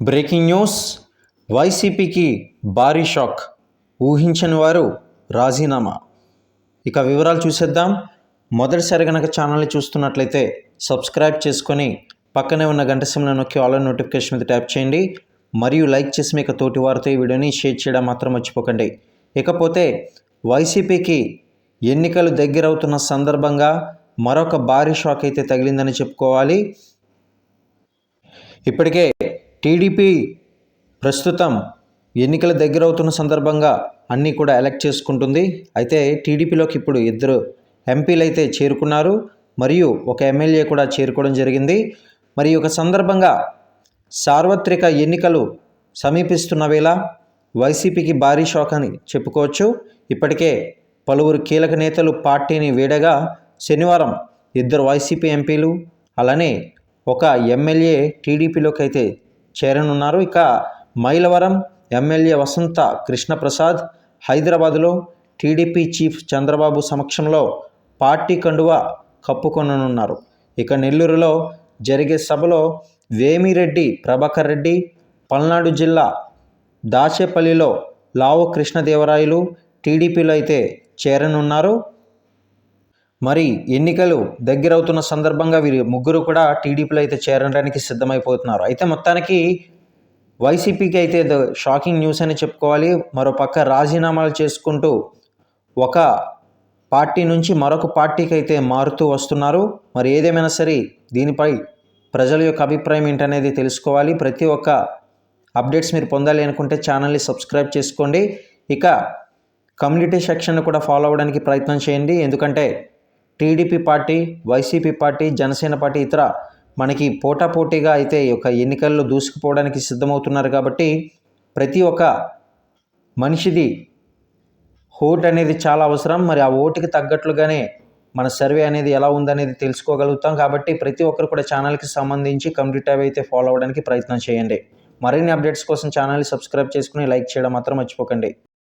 Breaking news. వైసీపీకి భారీ shock. ఊహించని వారు రాజీనామా. ఇక వివరాలు చూసేద్దాం. మొదటిసారి గనక ఛానల్ని చూస్తున్నట్లయితే సబ్స్క్రైబ్ చేసుకొని పక్కనే ఉన్న గంట సింహను నొక్కి ఆల్ నోటిఫికేషన్ మీద ట్యాప్ చేయండి. మరియు లైక్ చేసి మీకు తోటి వారితో ఈ వీడియోని షేర్ చేయడం మాత్రం మర్చిపోకండి. ఇకపోతే వైసీపీకి ఎన్నికలు దగ్గరవుతున్న సందర్భంగా మరొక భారీ షాక్ అయితే తగిలిందని చెప్పుకోవాలి. ఇప్పటికే టీడీపీ ప్రస్తుతం ఎన్నికల దగ్గర అవుతున్న సందర్భంగా అన్నీ కూడా ఎలక్ట్ చేసుకుంటుంది. అయితే టీడీపీలోకి ఇప్పుడు ఇద్దరు ఎంపీలు అయితే చేరుకున్నారు. మరియు ఒక ఎమ్మెల్యే కూడా చేరుకోవడం జరిగింది. మరి ఒక సందర్భంగా సార్వత్రిక ఎన్నికలు సమీపిస్తున్న వేళ వైసీపీకి భారీ షాక్ అని చెప్పుకోవచ్చు. ఇప్పటికే పలువురు కీలక నేతలు పార్టీని వీడగా శనివారం ఇద్దరు వైసీపీ ఎంపీలు అలానే ఒక ఎమ్మెల్యే టీడీపీలోకి అయితే చేరనున్నారు ఇక మైలవరం ఎమ్మెల్యే వసంత కృష్ణప్రసాద్ హైదరాబాద్లో టీడీపీ చీఫ్ చంద్రబాబు సమక్షంలో పార్టీ కండువ కప్పుకొననున్నారు. ఇక నెల్లూరులో జరిగే సభలో వేమిరెడ్డి ప్రభాకర్ రెడ్డి పల్నాడు జిల్లా దాచేపల్లిలో లావు కృష్ణదేవరాయలు టీడీపీలో అయితే చేరనున్నారు. మరి ఎన్నికలు దగ్గరవుతున్న సందర్భంగా వీరి ముగ్గురు కూడా టీడీపీలో అయితే చేరడానికి సిద్ధమైపోతున్నారు. అయితే మొత్తానికి వైసీపీకి అయితే షాకింగ్ న్యూస్ అని చెప్పుకోవాలి. మరో పక్క రాజీనామాలు చేసుకుంటూ ఒక పార్టీ నుంచి మరొక పార్టీకి అయితే మారుతూ వస్తున్నారు. మరి ఏదేమైనా సరే దీనిపై ప్రజల యొక్క అభిప్రాయం ఏంటనేది తెలుసుకోవాలి. ప్రతి ఒక్క అప్డేట్స్ మీరు పొందాలి అనుకుంటే ఛానల్ని సబ్స్క్రైబ్ చేసుకోండి. ఇక కమ్యూనిటీ సెక్షన్ కూడా ఫాలో అవ్వడానికి ప్రయత్నం చేయండి. ఎందుకంటే TDP party YCP party Janasena party ఇతర మనకి పోటాపోటీగా అయితే ఈ యొక్క ఎన్నికల్లో దూసుకుపోవడానికి సిద్ధమవుతున్నారు కాబట్టి ప్రతి ఒక్క మనిషిది ఓట్ అనేది చాలా అవసరం. మరి ఆ ఓటుకి తగ్గట్లుగానే మన సర్వే అనేది ఎలా ఉందనేది తెలుసుకోగలుగుతాం కాబట్టి ప్రతి ఒక్కరు కూడా ఛానల్కి సంబంధించి కమ్యూనిటీ ట్యాబ్ అయితే ఫాలో అవ్వడానికి ప్రయత్నం చేయండి. మరిన్ని అప్డేట్స్ కోసం ఛానల్ని సబ్స్క్రైబ్ చేసుకుని లైక్ చేయడం మాత్రం మర్చిపోకండి.